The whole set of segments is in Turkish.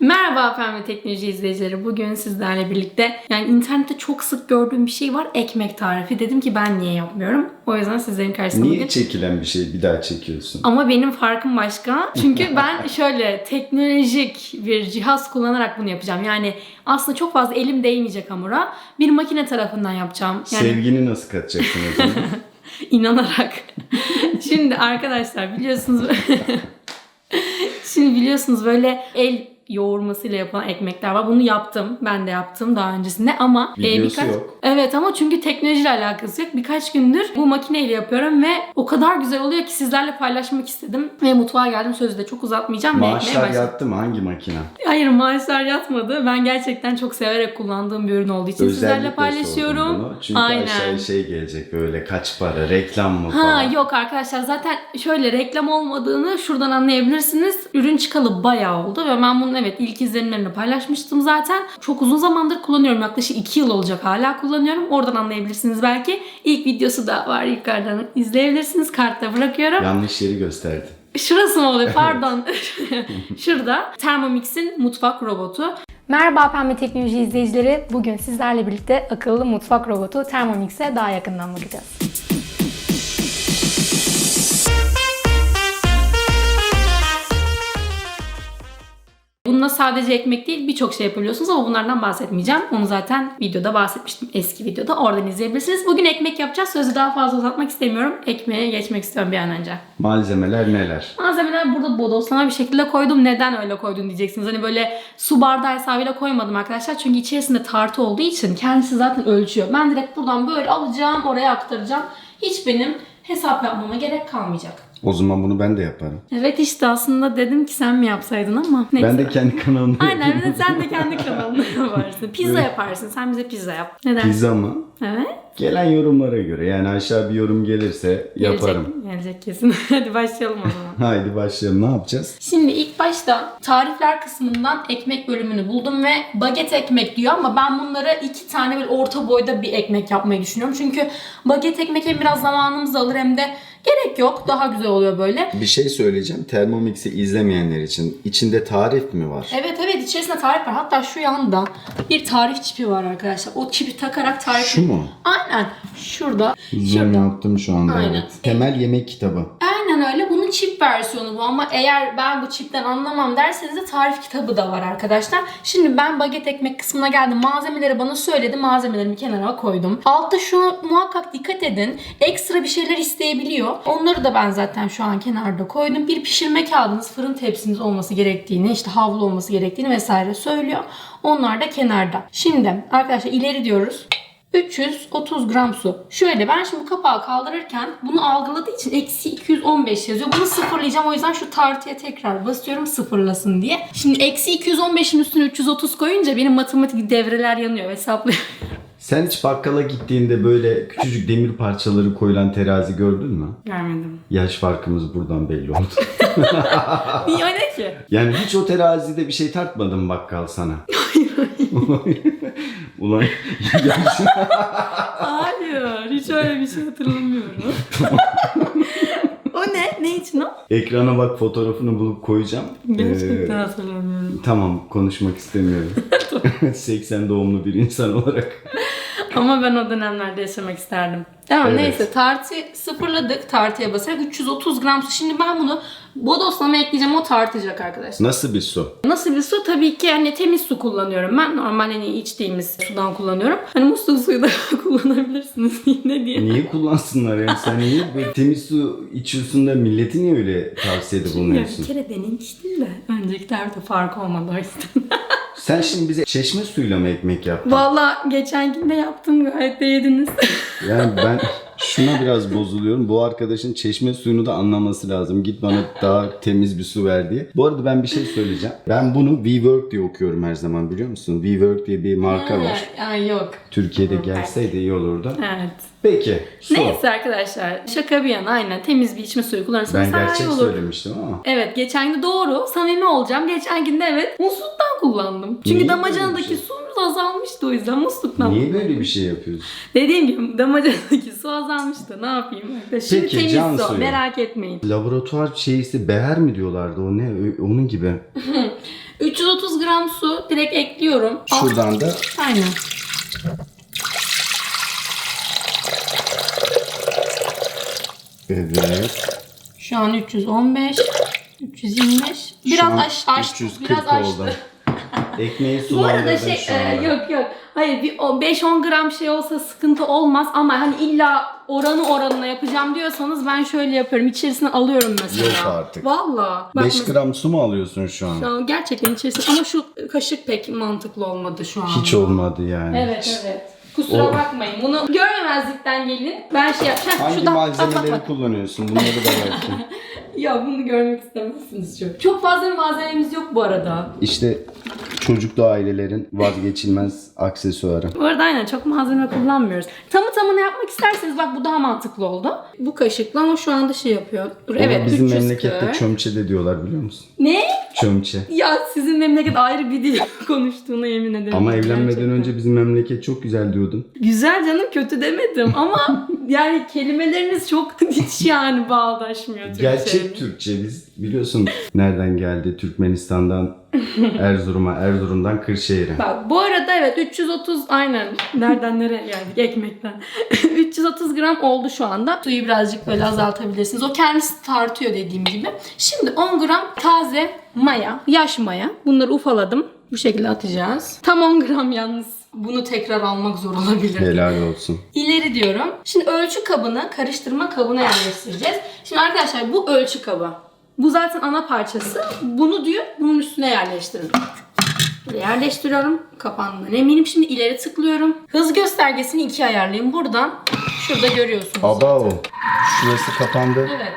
Merhaba Pembe Teknoloji izleyicileri. Bugün sizlerle birlikte yani internette çok sık gördüğüm bir şey var. Ekmek tarifi. Dedim ki ben niye yapmıyorum? O yüzden sizlerin karşısında Niye bugün. çekilen bir şey bir daha çekiyorsun? Ama benim farkım başka. Çünkü ben şöyle teknolojik bir cihaz kullanarak bunu yapacağım. Yani aslında çok fazla elim değmeyecek hamura. Bir makine tarafından yapacağım. Yani Sevgini nasıl katacaksın o zaman? inanarak. Şimdi arkadaşlar biliyorsunuz Şimdi biliyorsunuz böyle el yoğurmasıyla yapılan ekmekler var. Bunu yaptım. Ben de yaptım daha öncesinde ama e, Videosu yok. Evet ama çünkü teknolojiyle alakası yok. Birkaç gündür bu makineyle yapıyorum ve o kadar güzel oluyor ki sizlerle paylaşmak istedim. Ve mutfağa geldim sözü de çok uzatmayacağım. Maaşlar yattı mı? Hangi makine? Hayır maaşlar yatmadı. Ben gerçekten çok severek kullandığım bir ürün olduğu için sizlerle Özellikle paylaşıyorum. sordum bunu. Çünkü Aynen. aşağıya şey gelecek böyle kaç para, reklam mı Ha falan. yok arkadaşlar zaten şöyle reklam olmadığını şuradan anlayabilirsiniz. Ürün çıkalı bayağı oldu ve ben bunun evet ilk izlenimlerini paylaşmıştım zaten. Çok uzun zamandır kullanıyorum. Yaklaşık 2 yıl olacak hala kullanıyorum. Oradan anlayabilirsiniz belki. İlk videosu da var yukarıdan izleyebilirsiniz. Kartta bırakıyorum. Yanlış yeri gösterdi. Şurası mı oluyor? Pardon. Şurada Thermomix'in mutfak robotu. Merhaba Pembe Teknoloji izleyicileri. Bugün sizlerle birlikte akıllı mutfak robotu Thermomix'e daha yakından bakacağız. Bununla sadece ekmek değil birçok şey yapabiliyorsunuz ama bunlardan bahsetmeyeceğim. Onu zaten videoda bahsetmiştim eski videoda. Oradan izleyebilirsiniz. Bugün ekmek yapacağız. Sözü daha fazla uzatmak istemiyorum. Ekmeğe geçmek istiyorum bir an önce. Malzemeler neler? Malzemeler burada bodoslama bir şekilde koydum. Neden öyle koydun diyeceksiniz. Hani böyle su bardağı hesabıyla koymadım arkadaşlar. Çünkü içerisinde tartı olduğu için kendisi zaten ölçüyor. Ben direkt buradan böyle alacağım, oraya aktaracağım. Hiç benim hesap yapmama gerek kalmayacak. O zaman bunu ben de yaparım. Evet işte aslında dedim ki sen mi yapsaydın ama neyse. Ben de kendi kanalımda Aynen de sen de kendi kanalını yaparsın. Pizza yaparsın. Sen bize pizza yap. Neden? Pizza mı? Evet. Gelen yorumlara göre yani aşağı bir yorum gelirse yaparım. Gelecek, gelecek kesin. Hadi başlayalım o zaman. Haydi başlayalım. Ne yapacağız? Şimdi ilk başta tarifler kısmından ekmek bölümünü buldum ve baget ekmek diyor ama ben bunlara iki tane böyle orta boyda bir ekmek yapmayı düşünüyorum. Çünkü baget ekmek hem biraz zamanımızı alır hem de gerek yok. Daha güzel oluyor böyle. Bir şey söyleyeceğim. Thermomix'i izlemeyenler için. içinde tarif mi var? Evet evet içerisinde tarif var. Hatta şu yanda bir tarif çipi var arkadaşlar. O çipi takarak tarif... Şu mu? Aynen. Şurada. Zoom Şurada. yaptım şu anda. Aynen. Evet. Temel yemek kitabı. Bunun çip versiyonu bu ama eğer ben bu çipten anlamam derseniz de tarif kitabı da var arkadaşlar. Şimdi ben baget ekmek kısmına geldim. Malzemeleri bana söyledi. Malzemelerimi kenara koydum. Altta şu muhakkak dikkat edin. Ekstra bir şeyler isteyebiliyor. Onları da ben zaten şu an kenarda koydum. Bir pişirme kağıdınız, fırın tepsiniz olması gerektiğini, işte havlu olması gerektiğini vesaire söylüyor. Onlar da kenarda. Şimdi arkadaşlar ileri diyoruz. 330 gram su. Şöyle ben şimdi kapağı kaldırırken bunu algıladığı için eksi 215 yazıyor. Bunu sıfırlayacağım o yüzden şu tartıya tekrar basıyorum sıfırlasın diye. Şimdi eksi 215'in üstüne 330 koyunca benim matematik devreler yanıyor hesaplıyorum. Sen hiç bakkala gittiğinde böyle küçücük demir parçaları koyulan terazi gördün mü? Görmedim. Yaş farkımız buradan belli oldu. Niye öyle ki? yani hiç o terazide bir şey tartmadın bakkal sana? Ulan gerçi- Hayır hiç öyle bir şey hatırlamıyorum. o ne? Ne için o? ekrana bak fotoğrafını bulup koyacağım. Gerçekten Ee, hatırlamıyorum. tamam konuşmak istemiyorum. 80 doğumlu bir insan olarak. Ama ben o dönemlerde yaşamak isterdim. Tamam Evet. neyse tartı sıfırladık. Tartıya basarak 330 gram su. Şimdi ben bunu bodoslama ekleyeceğim. O tartacak arkadaşlar. Nasıl bir su? Nasıl bir su? Tabii ki hani temiz su kullanıyorum ben. Normal hani içtiğimiz sudan kullanıyorum. Hani musluk suyu da kullanabilirsiniz yine diye. Niye kullansınlar yani sen niye böyle temiz su içiyorsun da milleti niye öyle tavsiyede Ya bir bulunuyorsun? kere denemiştim de öncekilerde fark olmadı o yüzden. Sen şimdi bize çeşme suyuyla mı ekmek yaptın? Valla geçen gün de yaptım gayet de yediniz. Yani ben şuna biraz bozuluyorum. Bu arkadaşın çeşme suyunu da anlaması lazım. Git bana daha temiz bir su ver diye. Bu arada ben bir şey söyleyeceğim. Ben bunu WeWork diye okuyorum her zaman biliyor musun? WeWork diye bir marka var. Ay yok. Türkiye'de gelseydi iyi olurdu. Evet. Peki. Su. Neyse arkadaşlar şaka bir yana aynen temiz bir içme suyu kullanırsanız Ben daha iyi gerçek olur. söylemiştim ama. Evet geçen gün doğru samimi olacağım. Geçen gün de evet musluktan kullandım. Çünkü Niye damacanadaki böyle bir şey? Suyumuz azalmıştı o yüzden musluktan. Niye böyle bir şey yapıyorsun? Dediğim gibi damacanadaki su azalmıştı. Ne yapayım? Şimdi Peki, temiz can su suyu. merak etmeyin. Laboratuvar şeysi beher mi diyorlardı o ne? Ö- Onun gibi. 330 gram su direkt ekliyorum. Şuradan da Aynen. evet. Şu an 315. 325. Biraz Şu an aş, açtı. 340 Biraz açtı. Ekmeği Bu arada sulandırdın şey e, yok yok. Hayır bir o 5-10 gram şey olsa sıkıntı olmaz ama hani illa oranı oranına yapacağım diyorsanız ben şöyle yapıyorum. İçerisine alıyorum mesela. Yok artık. Valla. Bak 5 mesela- gram su mu alıyorsun şu an? Şu an gerçekten içerisine ama şu kaşık pek mantıklı olmadı şu an. Hiç olmadı yani. Evet evet. Kusura O- bakmayın. Bunu görmemezlikten gelin. Ben şey yapacağım. Hangi Şuradan- malzemeleri Bak, bak, bak. kullanıyorsun? Bunları da belki. Ya bunu görmek istemezsiniz çok. Çok fazla bir malzememiz yok bu arada. İşte çocuklu ailelerin vazgeçilmez aksesuarı. Bu arada aynen çok malzeme kullanmıyoruz. Tamı tamına yapmak isterseniz bak bu daha mantıklı oldu. Bu kaşıkla ama şu anda şey yapıyor. Dur, Ona evet bizim 340. memlekette çömçe de diyorlar biliyor musun? Ne? Çömçe. Ya sizin memleket ayrı bir dil konuştuğuna yemin ederim. Ama evlenmeden Gerçekten. önce bizim memleket çok güzel diyordun. Güzel canım kötü demedim ama yani kelimeleriniz çok hiç yani bağdaşmıyor Türkçe'yle. Gerçek Türkçe biz biliyorsun nereden geldi? Türkmenistan'dan Erzurum'a, Erzurum'dan Kırşehir'e. Bak bu arada evet 330 aynen nereden nereye geldik ekmekten. 330 gram oldu şu anda. Suyu birazcık böyle azaltabilirsiniz. O kendisi tartıyor dediğim gibi. Şimdi 10 gram taze maya, yaş maya. Bunları ufaladım. Bu şekilde atacağız. Tam 10 gram yalnız. Bunu tekrar almak zor olabilir. Helal olsun. İleri diyorum. Şimdi ölçü kabını karıştırma kabına yerleştireceğiz. Şimdi arkadaşlar bu ölçü kabı. Bu zaten ana parçası. Bunu diyor bunun üstüne yerleştirin. Böyle yerleştiriyorum. Kapandığından eminim. Şimdi ileri tıklıyorum. Hız göstergesini ikiye ayarlayayım. Buradan şurada görüyorsunuz. Aba o. Şurası kapandı. Evet.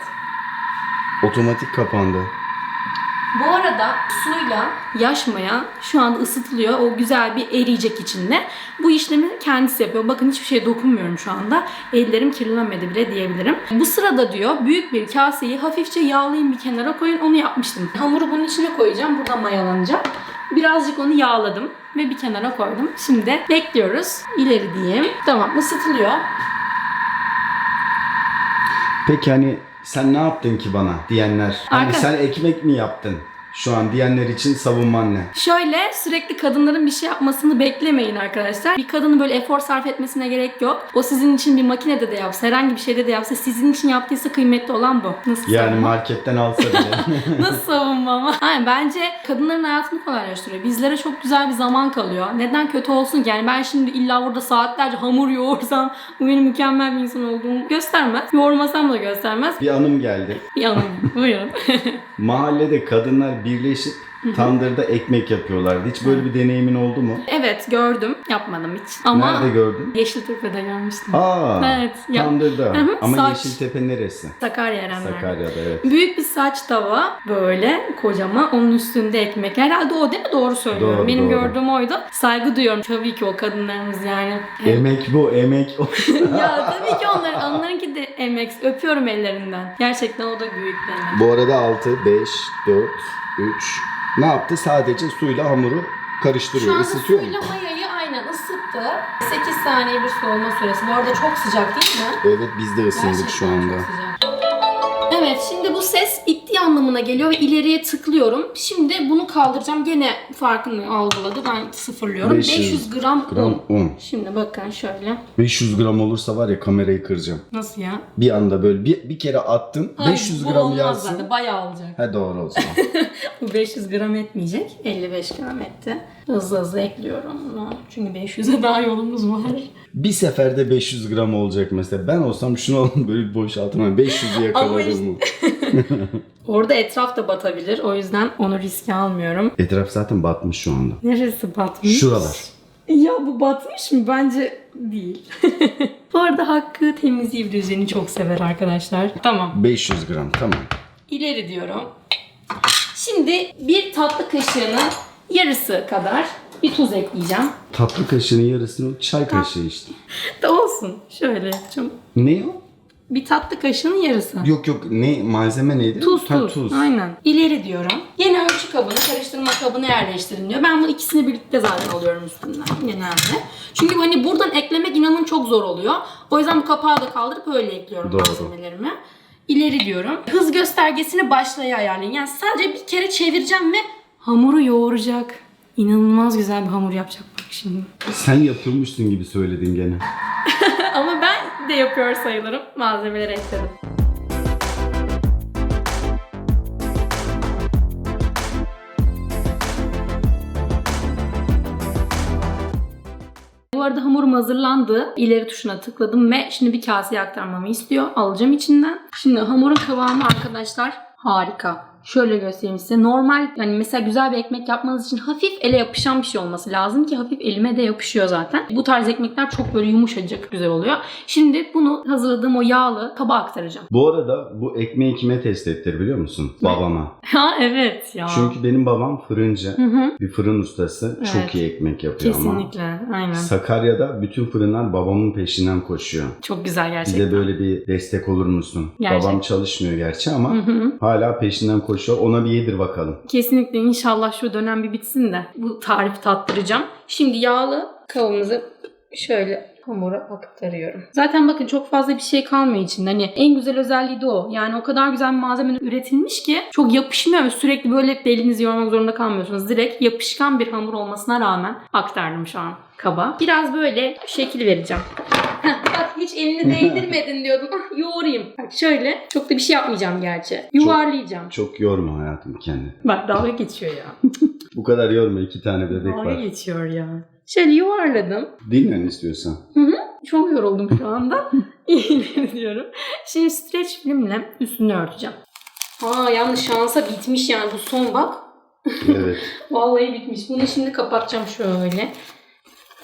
Otomatik kapandı. Bu arada suyla yaş maya şu anda ısıtılıyor. O güzel bir eriyecek içinde. Bu işlemi kendisi yapıyor. Bakın hiçbir şeye dokunmuyorum şu anda. Ellerim kirlenmedi bile diyebilirim. Bu sırada diyor büyük bir kaseyi hafifçe yağlayın bir kenara koyun. Onu yapmıştım. Hamuru bunun içine koyacağım. Burada mayalanacak. Birazcık onu yağladım ve bir kenara koydum. Şimdi bekliyoruz. İleri diyeyim. Tamam ısıtılıyor. Peki hani sen ne yaptın ki bana diyenler? Hani Arka- sen ekmek mi yaptın? Şu an diyenler için savunman ne? Şöyle sürekli kadınların bir şey yapmasını beklemeyin arkadaşlar. Bir kadının böyle efor sarf etmesine gerek yok. O sizin için bir makinede de yapsa, herhangi bir şeyde de yapsa sizin için yaptıysa kıymetli olan bu. Nasıl Yani savunma? marketten alsa bile. Nasıl savunma ama? Aynen, bence kadınların hayatını kolaylaştırıyor. Bizlere çok güzel bir zaman kalıyor. Neden kötü olsun ki? Yani ben şimdi illa orada saatlerce hamur yoğursam bu benim mükemmel bir insan olduğumu göstermez. Yoğurmasam da göstermez. bir anım geldi. Bir anım. Buyurun. Mahallede kadınlar birleşip tandırda ekmek yapıyorlardı. Hiç böyle bir deneyimin oldu mu? evet gördüm. Yapmadım hiç. Ama Nerede gördün? Yeşiltepe'de görmüştüm. Aa, Evet, ya- tandırda. Hı hı, Ama saç. Yeşiltepe neresi? Sakarya Erenler. Sakarya'da evet. Büyük bir saç tava böyle kocaman onun üstünde ekmek. Herhalde o değil mi? Doğru söylüyorum. Doğru, Benim doğru. gördüğüm oydu. Saygı duyuyorum tabii ki o kadınlarımız yani. Emek bu, emek o. ya tabii ki onların, onlarınki de emek. Öpüyorum ellerinden. Gerçekten o da büyük bir emek. Bu arada 6, 5, 4, 3. Ne yaptı? Sadece suyla hamuru Şu karıştırıyor, anda ısıtıyor mu? suyla mayayı aynen ısıttı. 8 saniye bir soğuma süresi. Bu arada çok sıcak değil mi? Evet biz de ısındık Gerçekten şu anda. çok sıcak. Evet şimdi anlamına geliyor ve ileriye tıklıyorum. Şimdi bunu kaldıracağım. Gene farkını algıladı. Ben sıfırlıyorum. 500 500, gram, Gram un. un. Şimdi bakın şöyle. 500 gram olursa var ya kamerayı kıracağım. Nasıl ya? Bir anda böyle bir, bir kere attın Hayır, 500 bu gram olmaz yazsın. zaten. Bayağı olacak. He doğru o zaman. Bu 500 gram etmeyecek. 55 gram etti. Hızlı hızlı ekliyorum bunu. Çünkü 500'e daha yolumuz var. bir seferde 500 gram olacak mesela. Ben olsam şunu alıp böyle bir boşaltırım. 500'ü yakalarım mı? Orada etraf da batabilir. O yüzden onu riske almıyorum. Etraf zaten batmış şu anda. Neresi batmış? Şuralar. Ya bu batmış mı? Bence değil. bu arada Hakkı temiz düzeni çok sever arkadaşlar. Tamam. 500 gram tamam. İleri diyorum. Şimdi bir tatlı kaşığının yarısı kadar Bir tuz ekleyeceğim. Tatlı kaşığının yarısını çay kaşığı işte. De olsun. Şöyle yapacağım. Ne o? Bir tatlı kaşığının yarısı. Yok yok ne malzeme neydi? Tuz Ha, tuz. Aynen. İleri diyorum. Yeni ölçü kabını, karıştırma kabını yerleştirin diyor. Ben bu ikisini birlikte zaten alıyorum üstünden genelde. Çünkü hani buradan eklemek inanın çok zor oluyor. O yüzden bu kapağı da kaldırıp öyle ekliyorum Doğru. malzemelerimi. İleri diyorum. Hız göstergesini başlaya ayarlayın. Yani sadece bir kere çevireceğim ve hamuru yoğuracak. İnanılmaz güzel bir hamur yapacak bak şimdi. Sen yapıyormuşsun gibi söyledin gene. Ama ben de yapıyor sayılırım. Malzemeleri ekledim. Bu arada hamurum hazırlandı. İleri tuşuna tıkladım ve şimdi bir kaseye aktarmamı istiyor. Alacağım içinden. Şimdi hamurun kıvamı arkadaşlar harika. Şöyle göstereyim size. Normal yani mesela güzel bir ekmek yapmanız için hafif ele yapışan bir şey olması lazım ki hafif elime de yapışıyor zaten. Bu tarz ekmekler çok böyle yumuşacık güzel oluyor. Şimdi bunu hazırladığım o yağlı kaba aktaracağım. Bu arada bu ekmeği kime test ettir biliyor musun? Babama. Ha evet ya. Çünkü benim babam fırıncı. Hı hı. Bir fırın ustası. Evet. Çok iyi ekmek yapıyor ama. Kesinlikle. Aynen. Sakarya'da bütün fırınlar babamın peşinden koşuyor. Çok güzel gerçekten. Bize böyle bir destek olur musun? Gerçekten. Babam çalışmıyor gerçi ama Hı hı. hala peşinden koşuyor. Ona bir yedir bakalım. Kesinlikle inşallah şu dönem bir bitsin de bu tarifi tattıracağım. Şimdi yağlı kavamızı şöyle hamura aktarıyorum. Zaten bakın çok fazla bir şey kalmıyor içinde. Hani en güzel özelliği de o. Yani o kadar güzel bir malzeme üretilmiş ki çok yapışmıyor ve sürekli böyle elinizi yormak zorunda kalmıyorsunuz. Direkt yapışkan bir hamur olmasına rağmen aktardım şu an kaba. Biraz böyle şekil vereceğim. Hiç elini değdirmedin diyordum. Ah yoğurayım. Bak şöyle. Çok da bir şey yapmayacağım gerçi. Yuvarlayacağım. Çok yorma hayatım kendini. Bak dalga geçiyor ya. Bu kadar yorma iki tane bebek Dalga var. geçiyor ya. Şöyle yuvarladım. Dinlen istiyorsan. Çok yoruldum şu anda. İyi diyorum. Şimdi streç filmle üstünü örteceğim. Aa yalnız şansa bitmiş yani bu son bak. Evet. Vallahi bitmiş. Bunu şimdi kapatacağım şöyle.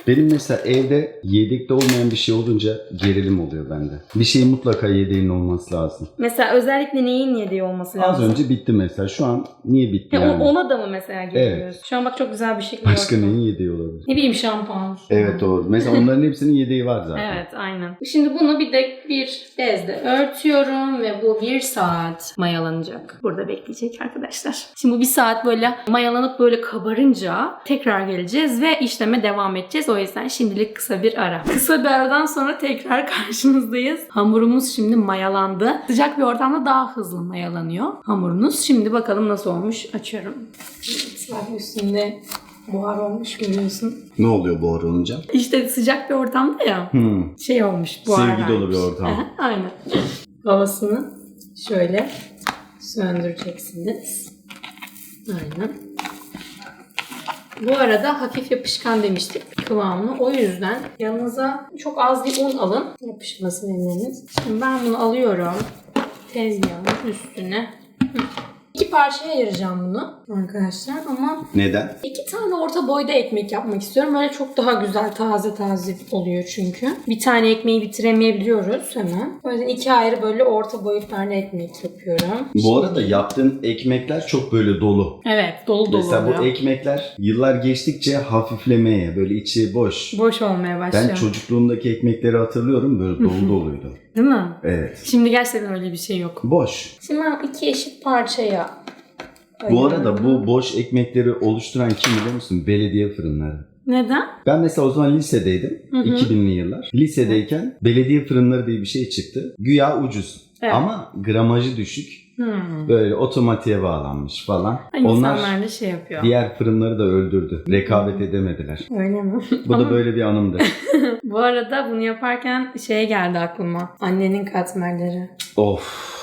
Benim mesela evde yedekte olmayan bir şey olunca gerilim oluyor bende. Bir şeyin mutlaka yedeğinin olması lazım. Mesela özellikle neyin yediği olması Az lazım. önce bitti mesela. Şu an niye bitti o- yani? ona da mı mesela geliyoruz? Şu an bak çok güzel bir şekilde Başka örttüm. neyin yedeği olabilir? Ne bileyim şampuan. Evet doğru. Mesela onların hepsinin yedeği var zaten. Evet aynen. Şimdi bunu bir de bir bezle örtüyorum ve bu bir saat mayalanacak. Burada bekleyecek arkadaşlar. Şimdi bu bir saat böyle mayalanıp böyle kabarınca tekrar geleceğiz ve işleme devam edeceğiz. O yüzden şimdilik kısa bir ara. Kısa bir aradan sonra tekrar karşınızdayız. Hamurumuz şimdi mayalandı. Sıcak bir ortamda daha hızlı mayalanıyor hamurunuz. Şimdi bakalım nasıl olmuş. Açıyorum. Bak üstünde buhar olmuş görüyorsun. Ne oluyor bu ara olunca? İşte sıcak bir ortamda ya Hmm. şey olmuş. buhar Sevgi dolu bir ortam. Aha, Aynen. Havasını şöyle söndüreceksiniz. Aynen. Bu arada hafif yapışkan demiştik kıvamını. O yüzden yanınıza çok az bir un alın. Yapışmasın elleriniz. Şimdi ben bunu alıyorum. Tezgahın üstüne. Parçaya ayıracağım bunu arkadaşlar ama Neden? İki tane orta boyda ekmek yapmak istiyorum. Böyle çok daha güzel taze taze oluyor çünkü. Bir tane ekmeği bitiremeyebiliyoruz hemen. O yüzden iki ayrı böyle orta boyutlarda ekmek yapıyorum. Bu arada yaptığın ekmekler çok böyle dolu. Evet dolu dolu Mesela oluyor. bu ekmekler yıllar geçtikçe hafiflemeye, böyle içi boş. Boş olmaya başlıyor. Ben çocukluğumdaki ekmekleri hatırlıyorum böyle dolu doluydu. Değil mi? Evet. Şimdi gerçekten öyle bir şey yok. Boş. Şimdi ben iki eşit parçaya Bu arada bu boş ekmekleri oluşturan kim biliyor musun? Belediye fırınları. Neden? Ben mesela o zaman lisedeydim. Hı hı. 2000'li yıllar. Lisedeyken belediye fırınları diye bir şey çıktı. Güya ucuz. Evet. Ama gramajı düşük. Hmm. Böyle otomatiğe bağlanmış falan. İnsanlar Onlar da şey yapıyor. diğer fırınları da öldürdü. Rekabet edemediler. Öyle mi? Bu Ama- da böyle bir anımdı. Bu arada bunu yaparken şey geldi aklıma. Annenin katmerleri. of.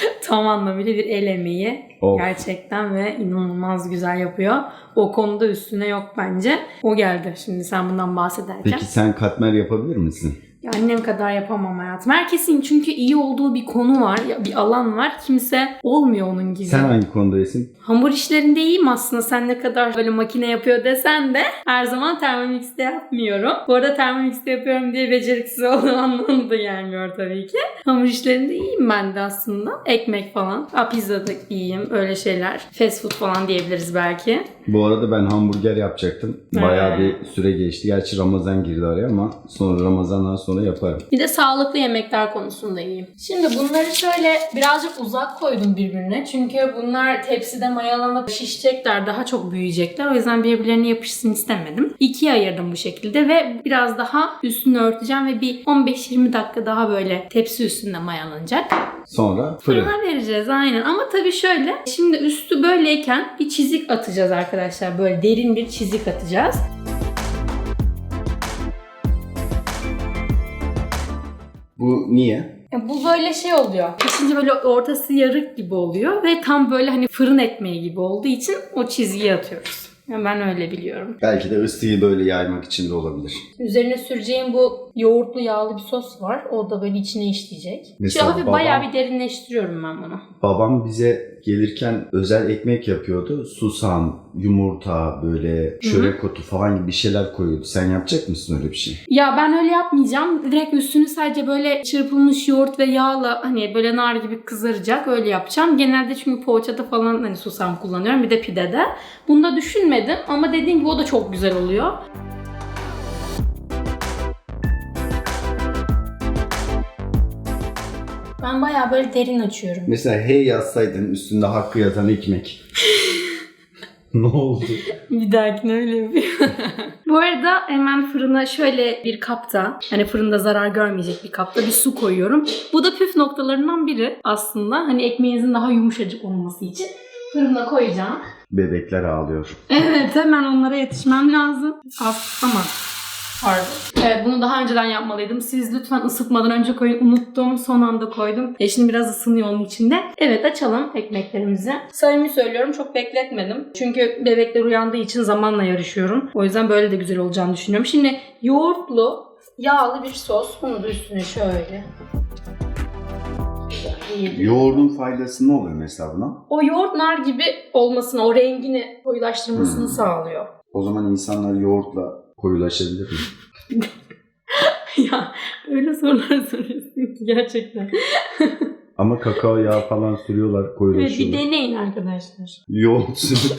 Tam anlamıyla bir el emeği. Of. Gerçekten ve inanılmaz güzel yapıyor. O konuda üstüne yok bence. O geldi şimdi sen bundan bahsederken. Peki sen katmer yapabilir misin? Ya annem kadar yapamam hayatım. Herkesin çünkü iyi olduğu bir konu var, bir alan var. Kimse olmuyor onun gibi. Sen hangi konudayısın? Hamur işlerinde iyiyim aslında. Sen ne kadar böyle makine yapıyor desen de her zaman Thermomix'te yapmıyorum. Bu arada Thermomix'te yapıyorum diye beceriksiz olduğum anlamına da gelmiyor tabii ki. Hamur işlerinde iyiyim ben de aslında. Ekmek falan. Aa, pizza da iyiyim. Öyle şeyler. Fast food falan diyebiliriz belki. Bu arada ben hamburger yapacaktım. Bayağı He. bir süre geçti. Gerçi Ramazan girdi araya ama sonra Ramazan'dan sonra yaparım. Bir de sağlıklı yemekler konusunda iyiyim. Şimdi bunları şöyle birazcık uzak koydum birbirine. Çünkü bunlar tepside mayalanıp şişecekler, daha çok büyüyecekler. O yüzden birbirlerine yapışsın istemedim. İkiye ayırdım bu şekilde ve biraz daha üstünü örteceğim ve bir 15-20 dakika daha böyle tepsi üstünde mayalanacak. Sonra fırın. Fırına vereceğiz aynen. Ama tabii şöyle, şimdi üstü böyleyken bir çizik atacağız arkadaşlar. Böyle derin bir çizik atacağız. Bu niye? Ya bu böyle şey oluyor. Pişince böyle ortası yarık gibi oluyor ve tam böyle hani fırın ekmeği gibi olduğu için o çizgiyi atıyoruz. Ya ben öyle biliyorum. Belki de ısıyı böyle yaymak için de olabilir. Üzerine süreceğim bu yoğurtlu yağlı bir sos var. O da böyle içine işleyecek. Mesela Şöyle hafif babam- bayağı bir derinleştiriyorum ben bunu. Babam bize gelirken özel ekmek yapıyordu. Susam, yumurta, böyle çörek otu falan gibi bir şeyler koyuyordu. Sen yapacak mısın öyle bir şey? Ya ben öyle yapmayacağım. Direkt üstünü sadece böyle çırpılmış yoğurt ve yağla hani böyle nar gibi kızaracak öyle yapacağım. Genelde çünkü poğaçada falan hani susam kullanıyorum. Bir de pidede. Bunu da düşünmedim ama dediğim gibi o da çok güzel oluyor. Ben bayağı böyle derin açıyorum. Mesela hey yazsaydın üstünde hakkı yatan ekmek. ne oldu? Bir dahakine öyle yapayım. Bu arada hemen fırına şöyle bir kapta, hani fırında zarar görmeyecek bir kapta bir su koyuyorum. Bu da püf noktalarından biri aslında. Hani ekmeğinizin daha yumuşacık olması için fırına koyacağım. Bebekler ağlıyor. Evet hemen onlara yetişmem lazım. Az ama Pardon. Evet bunu daha önceden yapmalıydım. Siz lütfen ısıtmadan önce koyun. Unuttum. Son anda koydum. E şimdi biraz ısınıyor onun içinde. Evet açalım ekmeklerimizi. Samimi söylüyorum çok bekletmedim. Çünkü bebekler uyandığı için zamanla yarışıyorum. O yüzden böyle de güzel olacağını düşünüyorum. Şimdi yoğurtlu yağlı bir sos. Bunu da üstüne şöyle. Yoğurdun faydası ne oluyor mesela buna? O yoğurt nar gibi olmasını, o rengini koyulaştırmasını Hmm. sağlıyor. O zaman insanlar yoğurtla koyulaşabilir mi? ya öyle sorular soruyorsun ki gerçekten. Ama kakao yağı falan sürüyorlar, Evet, bir koyulaşıyorlar. deneyin arkadaşlar. Yoğurt sürüp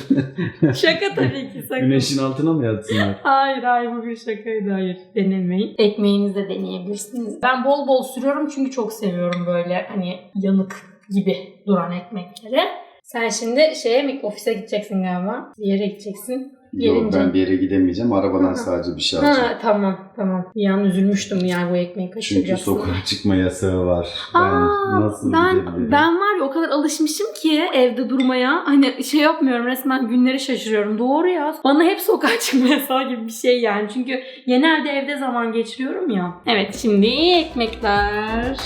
Şaka tabii ki sakın. güneşin altına mı yatsınlar? Hayır hayır bu bir şakaydı hayır. Denemeyin. Ekmeğinizi de deneyebilirsiniz. Ben bol bol sürüyorum çünkü çok seviyorum böyle hani yanık gibi duran ekmekleri. Sen şimdi şeye mi ofise gideceksin galiba? Bir yere gideceksin. Yok Gelince- ben bir yere gidemeyeceğim. Arabadan Hı. sadece bir şey alacağım. Ha tamam tamam. Bir an üzülmüştüm yani bu ekmeği Çünkü kaçıracaksın. sokağa çıkma yasağı var. Ben Aa, nasıl ben, gidebilirim? ben var ya o kadar alışmışım ki evde durmaya. Hani şey yapmıyorum resmen günleri şaşırıyorum. Doğru ya. Bana hep sokağa çıkma yasağı gibi bir şey yani. Çünkü genelde evde zaman geçiriyorum ya. Evet şimdi ekmekler.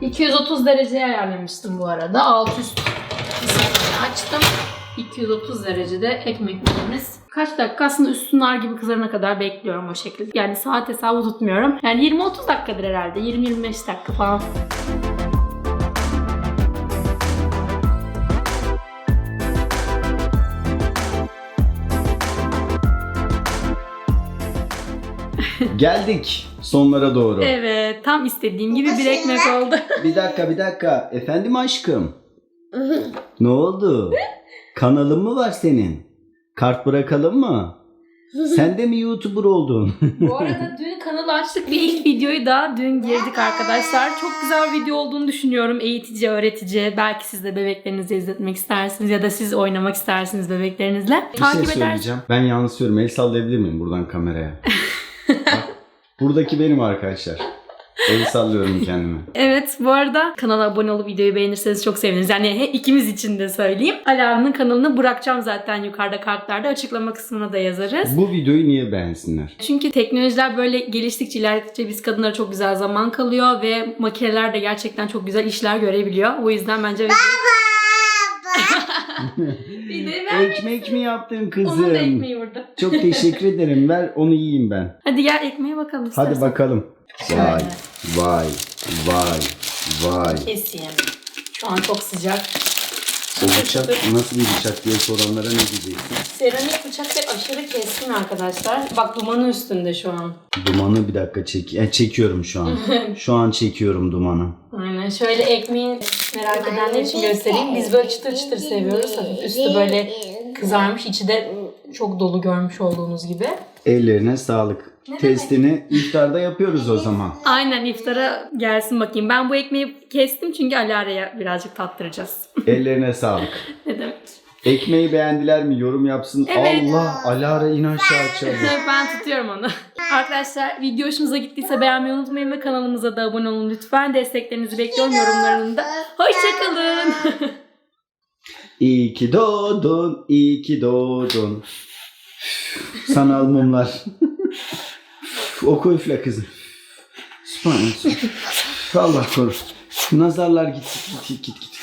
230 dereceye ayarlamıştım bu arada. Alt üst açtım. 230 derecede ekmeklerimiz. Kaç dakika aslında üstü nar gibi kızarana kadar bekliyorum o şekilde. Yani saat hesabı tutmuyorum. Yani 20-30 dakikadır herhalde. 20-25 dakika falan. Geldik sonlara doğru. Evet tam istediğim gibi bir ekmek oldu. Bir dakika bir dakika. Efendim aşkım. ne oldu? Kanalın mı var senin? Kart bırakalım mı? Sen de mi YouTuber oldun? Bu arada dün kanalı açtık ve ilk videoyu da dün girdik arkadaşlar. Çok güzel video olduğunu düşünüyorum. Eğitici, öğretici. Belki siz de bebeklerinizi izletmek istersiniz ya da siz oynamak istersiniz bebeklerinizle. Bir şey söyleyeceğim. Ben yansıyorum. El sallayabilir miyim buradan kameraya? Bak, buradaki benim arkadaşlar. El sallıyorum kendime. Evet bu arada kanala abone olup videoyu beğenirseniz çok seviniriz. Yani he, ikimiz için de söyleyeyim. Alarm'ın kanalını bırakacağım zaten yukarıda kartlarda. Açıklama kısmına da yazarız. Bu videoyu niye beğensinler? Çünkü teknolojiler böyle geliştikçe ilerledikçe biz kadınlara çok güzel zaman kalıyor ve makineler de gerçekten çok güzel işler görebiliyor. O yüzden bence Bir de ver. Ekmek mi yaptın Onun da kızım? ekmeği burada. Çok teşekkür ederim. Ver onu yiyeyim ben. Hadi gel ekmeğe bakalım istersen. Hadi bakalım. Vay, vay, vay, vay. Keseyim. Şu an çok sıcak. O bıçak nasıl bir bıçak diye soranlara ne diyeceksin? Seramik bıçak ve aşırı keskin arkadaşlar. Bak dumanı üstünde şu an. Dumanı bir dakika çek e, çekiyorum şu an. Şu an çekiyorum dumanı. Aynen. Şöyle ekmeği merak edenler için göstereyim. Biz böyle çıtır çıtır seviyoruz. Hafif üstü böyle kızarmış. içi de çok dolu görmüş olduğunuz gibi. Ellerine sağlık. Testini iftarda yapıyoruz o zaman. Aynen iftara gelsin bakayım. Ben bu ekmeği kestim çünkü Alara'ya birazcık tattıracağız. Ellerine sağlık. ne demek? Ekmeği beğendiler mi? Yorum yapsın. Evet. Allah Alara in aşağı çabuk. ben tutuyorum onu. Arkadaşlar video hoşunuza gittiyse beğenmeyi unutmayın ve kanalımıza da abone olun lütfen. Desteklerinizi bekliyorum yorumlarında. Hoşçakalın. İyi ki doğdun, iyi ki doğdun. Sanal mumlar. Oku üfle kızım. Sübhanallah. Allah korusun. Nazarlar git git git git.